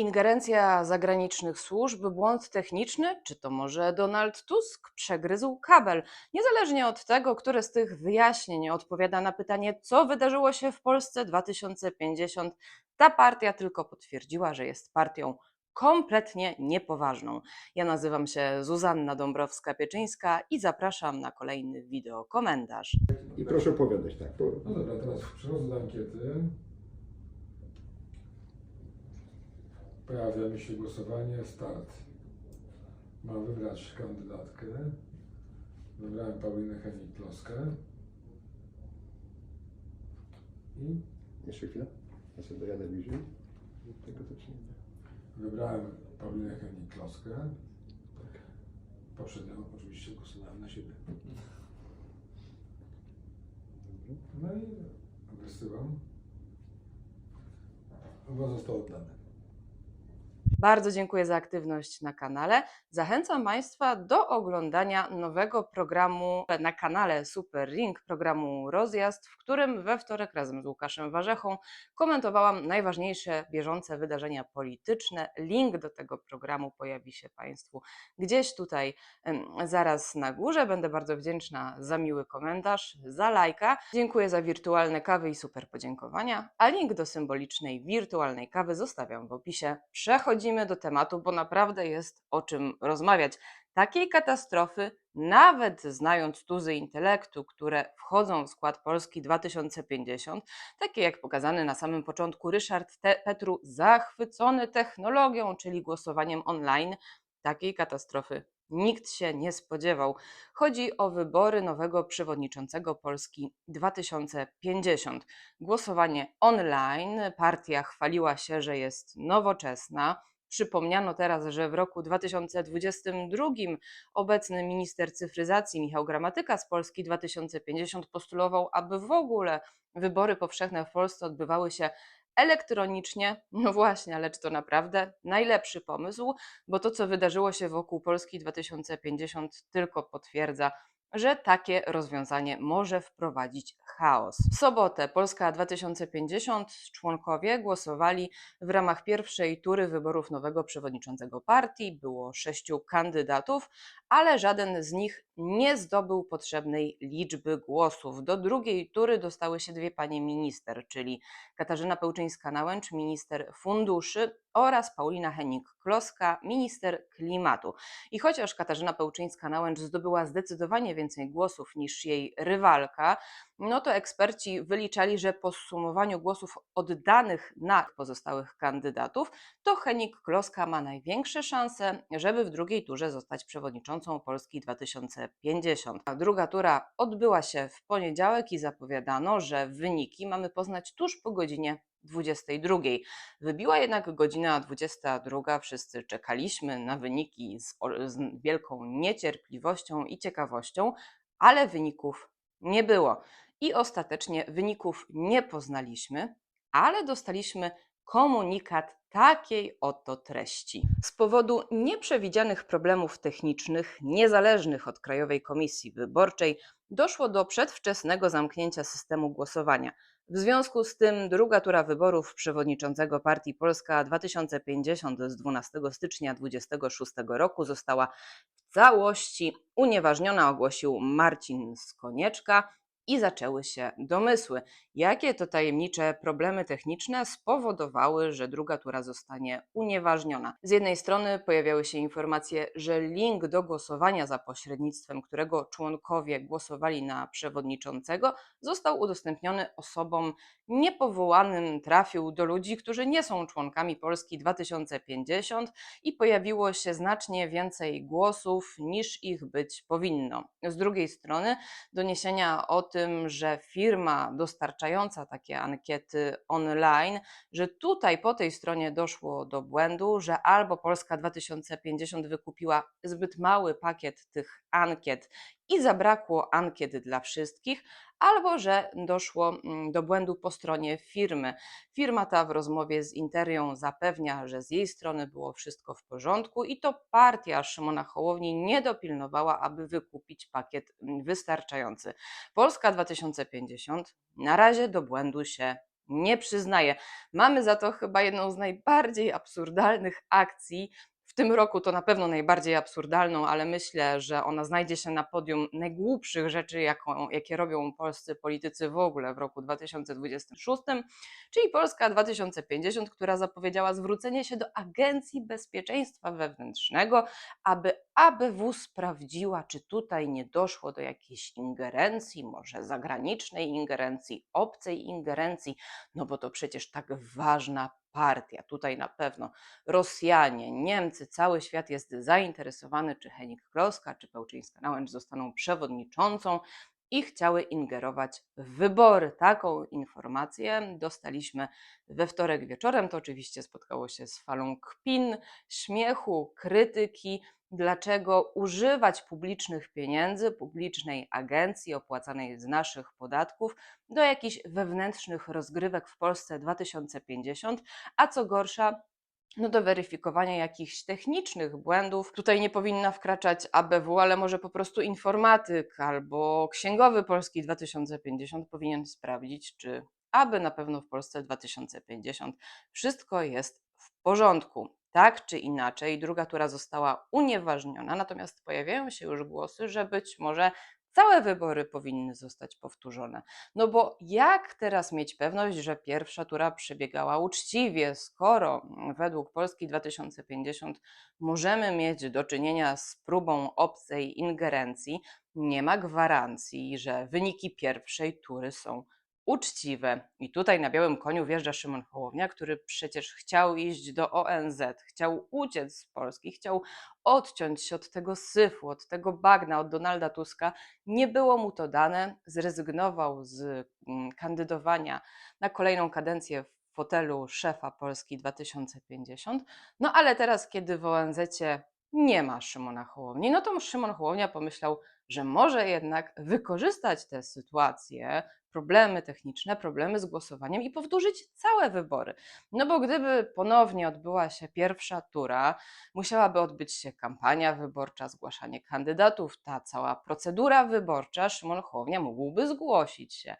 Ingerencja zagranicznych służb, błąd techniczny, czy to może Donald Tusk przegryzł kabel? Niezależnie od tego, które z tych wyjaśnień odpowiada na pytanie, co wydarzyło się w Polsce 2050, ta partia tylko potwierdziła, że jest partią kompletnie niepoważną. Ja nazywam się Zuzanna Dąbrowska-Pieczyńska i zapraszam na kolejny wideo komentarz. I proszę opowiadać tak. Bo No dobra, teraz przechodzę do ankiety. Pojawia mi się głosowanie, start. Mam wybrać kandydatkę. Wybrałem Paulinę Henik-Kloskę. I jeszcze chwilę. Ja sobie dojadę bliżej. Tego zacznijmy. wybrałem Paulinę Henik-Kloskę. Poprzednio oczywiście głosowałem na siebie. No i wysyłam. Głos został oddany. Bardzo dziękuję za aktywność na kanale. Zachęcam Państwa do oglądania nowego programu na kanale Super Ring, programu Rozjazd, w którym we wtorek razem z Łukaszem Warzechą komentowałam najważniejsze bieżące wydarzenia polityczne. Link do tego programu pojawi się Państwu gdzieś tutaj zaraz na górze. Będę bardzo wdzięczna za miły komentarz, za lajka. Dziękuję za wirtualne kawy i super podziękowania, a link do symbolicznej wirtualnej kawy zostawiam w opisie. Przechodzimy do tematu, bo naprawdę jest o czym rozmawiać. Takiej katastrofy, nawet znając tuzy intelektu, które wchodzą w skład Polski 2050, takie jak pokazany na samym początku Ryszard Petru, zachwycony technologią, czyli głosowaniem online, takiej katastrofy nikt się nie spodziewał. Chodzi o wybory nowego przewodniczącego Polski 2050. Głosowanie online. Partia chwaliła się, że jest nowoczesna. Przypomniano teraz, że w roku 2022 obecny minister cyfryzacji Michał Gramatyka z Polski 2050 postulował, aby w ogóle wybory powszechne w Polsce odbywały się elektronicznie. No właśnie, ale czy to naprawdę najlepszy pomysł? Bo to, co wydarzyło się wokół Polski 2050, tylko potwierdza, że takie rozwiązanie może wprowadzić chaos. W sobotę Polska 2050 członkowie głosowali w ramach pierwszej tury wyborów nowego przewodniczącego partii. Było sześciu kandydatów, ale żaden z nich nie zdobył potrzebnej liczby głosów. Do drugiej tury dostały się dwie panie minister, czyli Katarzyna Pełczyńska-Nałęcz, minister funduszy oraz Paulina Henik-Kloska, minister klimatu. I chociaż Katarzyna Pełczyńska-Nałęcz zdobyła zdecydowanie więcej głosów niż jej rywalka, no to eksperci wyliczali, że po zsumowaniu głosów oddanych na pozostałych kandydatów, to Henik-Kloska ma największe szanse, żeby w drugiej turze zostać przewodniczącą Polski 2050. A druga tura odbyła się w poniedziałek i zapowiadano, że wyniki mamy poznać tuż po godzinie 22. Wybiła jednak godzina 22. Wszyscy czekaliśmy na wyniki z, z wielką niecierpliwością i ciekawością, ale wyników nie było. I ostatecznie wyników nie poznaliśmy, ale dostaliśmy komunikat takiej oto treści. Z powodu nieprzewidzianych problemów technicznych, niezależnych od Krajowej Komisji Wyborczej, doszło do przedwczesnego zamknięcia systemu głosowania. W związku z tym druga tura wyborów przewodniczącego Partii Polska 2050 z 12 stycznia 2026 roku została w całości unieważniona, ogłosił Marcin Skonieczka i zaczęły się domysły, jakie to tajemnicze problemy techniczne spowodowały, że druga tura zostanie unieważniona. Z jednej strony pojawiały się informacje, że link do głosowania za pośrednictwem którego członkowie głosowali na przewodniczącego został udostępniony osobom niepowołanym, trafił do ludzi, którzy nie są członkami Polski 2050 i pojawiło się znacznie więcej głosów niż ich być powinno. Z drugiej strony doniesienia o tym, że firma dostarczająca takie ankiety online, że tutaj po tej stronie doszło do błędu, że albo Polska 2050 wykupiła zbyt mały pakiet tych ankiet i zabrakło ankiet dla wszystkich, albo że doszło mm, do błędu po stronie firmy. Firma ta w rozmowie z Interią zapewnia, że z jej strony było wszystko w porządku i to partia Szymona Hołowni nie dopilnowała, aby wykupić pakiet mm, wystarczający. Polska 2050 na razie do błędu się nie przyznaje. Mamy za to chyba jedną z najbardziej absurdalnych akcji. W tym roku to na pewno najbardziej absurdalną, ale myślę, że ona znajdzie się na podium najgłupszych rzeczy, jaką, jakie robią polscy politycy w ogóle w roku 2026, czyli Polska 2050, która zapowiedziała zwrócenie się do Agencji Bezpieczeństwa Wewnętrznego, aby ABW sprawdziła, czy tutaj nie doszło do jakiejś ingerencji, może zagranicznej ingerencji, obcej ingerencji, no bo to przecież tak ważna partia. Tutaj na pewno Rosjanie, Niemcy, cały świat jest zainteresowany, czy Henik-Kloska, czy Pełczyńska-Nałęcz zostaną przewodniczącą i chciały ingerować w wybory. Taką informację dostaliśmy we wtorek wieczorem. To oczywiście spotkało się z falą kpin, śmiechu, krytyki. Dlaczego używać publicznych pieniędzy, publicznej agencji opłacanej z naszych podatków do jakichś wewnętrznych rozgrywek w Polsce 2050, a co gorsza, no do weryfikowania jakichś technicznych błędów. Tutaj nie powinna wkraczać ABW, ale może po prostu informatyk albo księgowy Polski 2050 powinien sprawdzić, czy aby na pewno w Polsce 2050 wszystko jest w porządku. Tak czy inaczej, druga tura została unieważniona, natomiast pojawiają się już głosy, że być może całe wybory powinny zostać powtórzone. No bo jak teraz mieć pewność, że pierwsza tura przebiegała uczciwie, skoro według Polski 2050 możemy mieć do czynienia z próbą obcej ingerencji, nie ma gwarancji, że wyniki pierwszej tury są uczciwe. I tutaj na białym koniu wjeżdża Szymon Hołownia, który przecież chciał iść do ONZ, chciał uciec z Polski, chciał odciąć się od tego syfu, od tego bagna, od Donalda Tuska. Nie było mu to dane, zrezygnował z mm, kandydowania na kolejną kadencję w fotelu szefa Polski 2050. No ale teraz, kiedy w ONZ nie ma Szymona Hołowni, no to Szymon Hołownia pomyślał, że może jednak wykorzystać tę sytuację, problemy techniczne, problemy z głosowaniem i powtórzyć całe wybory. No bo gdyby ponownie odbyła się pierwsza tura, musiałaby odbyć się kampania wyborcza, zgłaszanie kandydatów, ta cała procedura wyborcza, Szymon Hołownia mógłby zgłosić się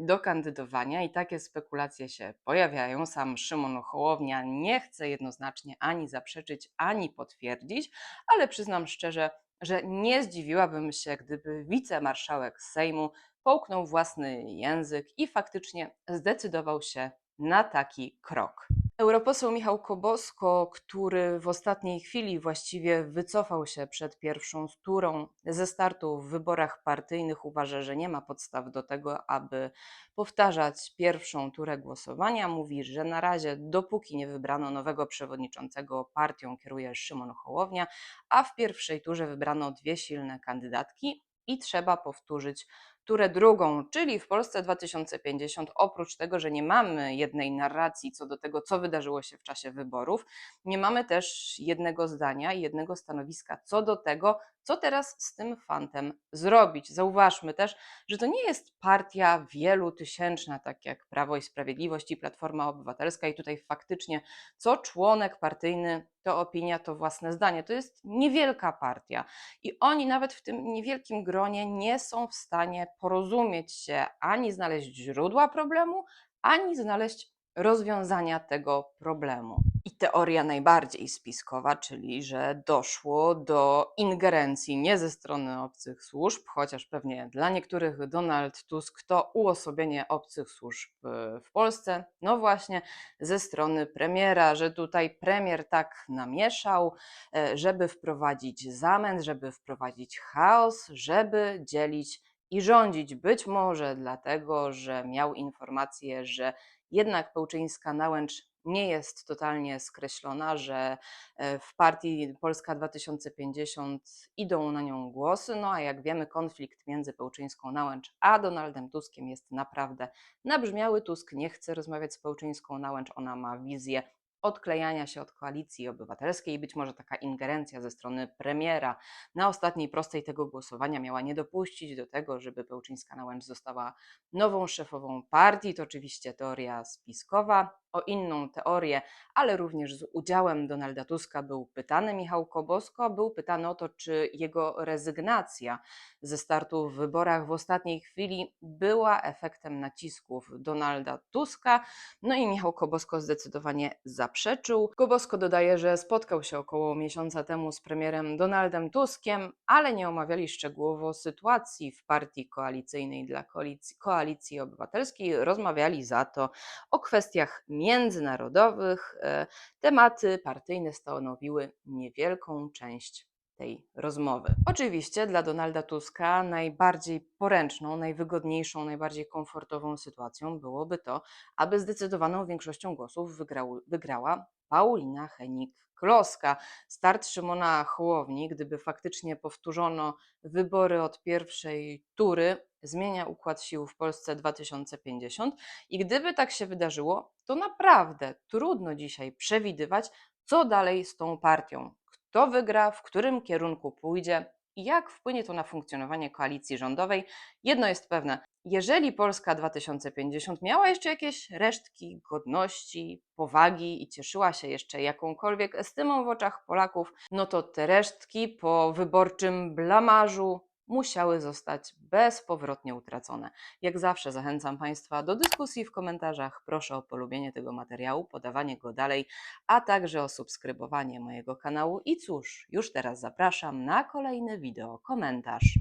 do kandydowania i takie spekulacje się pojawiają. Sam Szymon Hołownia nie chce jednoznacznie ani zaprzeczyć, ani potwierdzić, ale przyznam szczerze, że nie zdziwiłabym się, gdyby wicemarszałek Sejmu połknął własny język i faktycznie zdecydował się na taki krok. Europoseł Michał Kobosko, który w ostatniej chwili właściwie wycofał się przed pierwszą turą ze startu w wyborach partyjnych, uważa, że nie ma podstaw do tego, aby powtarzać pierwszą turę głosowania. Mówi, że na razie, dopóki nie wybrano nowego przewodniczącego, partią kieruje Szymon Hołownia, a w pierwszej turze wybrano dwie silne kandydatki i trzeba powtórzyć turę drugą, czyli w Polsce 2050, oprócz tego, że nie mamy jednej narracji co do tego, co wydarzyło się w czasie wyborów, nie mamy też jednego zdania i jednego stanowiska co do tego, co teraz z tym fantem zrobić. Zauważmy też, że to nie jest partia wielutysięczna, tak jak Prawo i Sprawiedliwość i Platforma Obywatelska, i tutaj faktycznie co członek partyjny to opinia, to własne zdanie. To jest niewielka partia. I oni nawet w tym niewielkim gronie nie są w stanie porozumieć się ani znaleźć źródła problemu, ani znaleźć rozwiązania tego problemu. I teoria najbardziej spiskowa, czyli że doszło do ingerencji nie ze strony obcych służb, chociaż pewnie dla niektórych Donald Tusk to uosobienie obcych służb y, w Polsce, no właśnie ze strony premiera, że tutaj premier tak namieszał, e, żeby wprowadzić zamęt, żeby wprowadzić chaos, żeby dzielić i rządzić. Być może dlatego, że miał informację, że jednak Pełczyńska-Nałęcz nie jest totalnie skreślona, że e, w partii Polska 2050 idą na nią głosy, no a jak wiemy konflikt między Pełczyńską-Nałęcz a Donaldem Tuskiem jest naprawdę nabrzmiały. Tusk nie chce rozmawiać z Pełczyńską-Nałęcz, ona ma wizję odklejania się od koalicji obywatelskiej być może taka ingerencja ze strony premiera na ostatniej prostej tego głosowania miała nie dopuścić do tego, żeby Pełczyńska-Nałęcz została nową szefową partii. To oczywiście teoria spiskowa. O inną teorię, ale również z udziałem Donalda Tuska był pytany Michał Kobosko, był pytany o to, czy jego rezygnacja ze startu w wyborach w ostatniej chwili była efektem nacisków Donalda Tuska. No i Michał Kobosko zdecydowanie zaprzeczył. Kobosko dodaje, że spotkał się około miesiąca temu z premierem Donaldem Tuskiem, ale nie omawiali szczegółowo sytuacji w partii koalicyjnej dla koalicji, koalicji obywatelskiej. Rozmawiali za to o kwestiach międzynarodowych. E, Tematy partyjne stanowiły niewielką część tej rozmowy. Oczywiście dla Donalda Tuska najbardziej poręczną, najwygodniejszą, najbardziej komfortową sytuacją byłoby to, aby zdecydowaną większością głosów wygrał, wygrała Paulina Henik-Kloska. Start Szymona Hołowni, gdyby faktycznie powtórzono wybory od pierwszej tury, zmienia układ sił w Polsce 2050 i gdyby tak się wydarzyło, to naprawdę trudno dzisiaj przewidywać, co dalej z tą partią. Kto wygra, w którym kierunku pójdzie i jak wpłynie to na funkcjonowanie koalicji rządowej. Jedno jest pewne: jeżeli Polska 2050 miała jeszcze jakieś resztki godności, powagi i cieszyła się jeszcze jakąkolwiek estymą w oczach Polaków, no to te resztki po wyborczym blamarzu musiały zostać bezpowrotnie utracone. Jak zawsze zachęcam Państwa do dyskusji w komentarzach. Proszę o polubienie tego materiału, podawanie go dalej, a także o subskrybowanie mojego kanału. I cóż, już teraz zapraszam na kolejny wideo komentarz.